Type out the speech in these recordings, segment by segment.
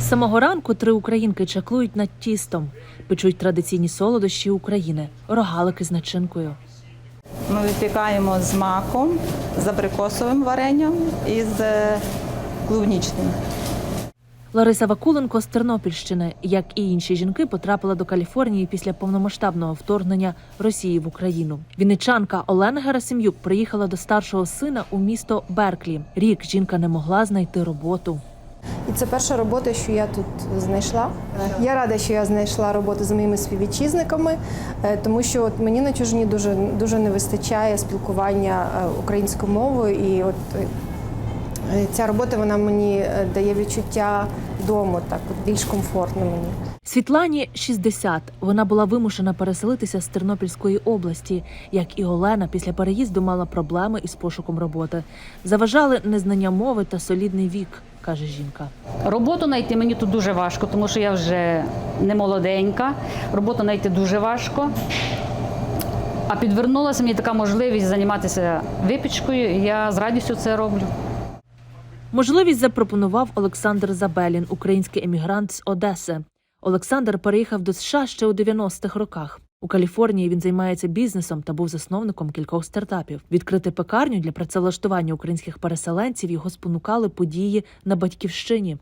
З самого ранку три українки чаклують над тістом, печуть традиційні солодощі України, рогалики з начинкою. Ми випікаємо з маком, з абрикосовим варенням і з е, клубнічним. Лариса Вакуленко з Тернопільщини, як і інші жінки, потрапила до Каліфорнії після повномасштабного вторгнення Росії в Україну. Вінничанка Олена Герасим'юк приїхала до старшого сина у місто Берклі. Рік жінка не могла знайти роботу. І це перша робота, що я тут знайшла. Я рада, що я знайшла роботу з моїми співвітчизниками, е, тому що от мені на чужині дуже дуже не вистачає спілкування е, українською мовою, і от е, ця робота вона мені дає відчуття дому, так от більш комфортно мені. Світлані 60. Вона була вимушена переселитися з Тернопільської області. Як і Олена, після переїзду мала проблеми із пошуком роботи. Заважали незнання мови та солідний вік, каже жінка. Роботу знайти мені тут дуже важко, тому що я вже не молоденька. Роботу знайти дуже важко. А підвернулася мені така можливість займатися випічкою, і я з радістю це роблю. Можливість запропонував Олександр Забелін, український емігрант з Одеси. Олександр переїхав до США ще у 90-х роках. У Каліфорнії він займається бізнесом та був засновником кількох стартапів. Відкрити пекарню для працевлаштування українських переселенців його спонукали події на батьківщині.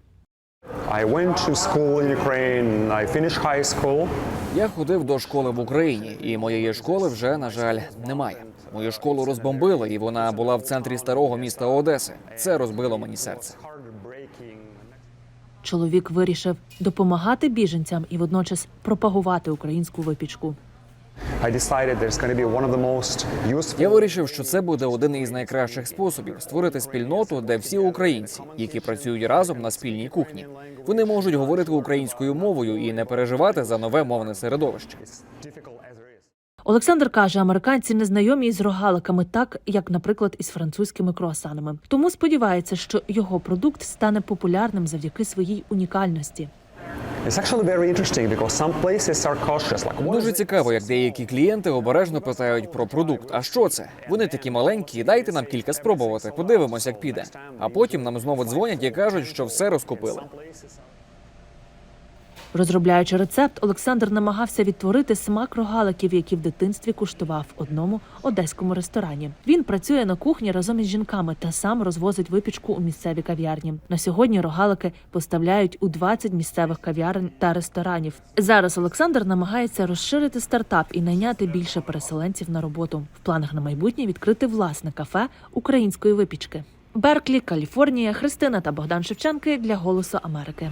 I went to school in Ukraine. I finished high school. Я ходив до школи в Україні, і моєї школи вже на жаль немає. Мою школу розбомбили, і вона була в центрі старого міста Одеси. Це розбило мені серце. Чоловік вирішив допомагати біженцям і водночас пропагувати українську випічку. Я вирішив, що це буде один із найкращих способів створити спільноту, де всі українці, які працюють разом на спільній кухні, вони можуть говорити українською мовою і не переживати за нове мовне середовище. Олександр каже, американці не знайомі із рогаликами, так як, наприклад, із французькими круасанами. Тому сподівається, що його продукт стане популярним завдяки своїй унікальності. Дуже цікаво, як деякі клієнти обережно питають про продукт. А що це? Вони такі маленькі, дайте нам кілька спробувати. Подивимось, як піде. А потім нам знову дзвонять і кажуть, що все розкупили. Розробляючи рецепт, Олександр намагався відтворити смак рогаликів, які в дитинстві куштував в одному одеському ресторані. Він працює на кухні разом із жінками та сам розвозить випічку у місцеві кав'ярні. На сьогодні рогалики поставляють у 20 місцевих кав'ярень та ресторанів. Зараз Олександр намагається розширити стартап і найняти більше переселенців на роботу. В планах на майбутнє відкрити власне кафе української випічки. Берклі, Каліфорнія, Христина та Богдан Шевченки для Голосу Америки.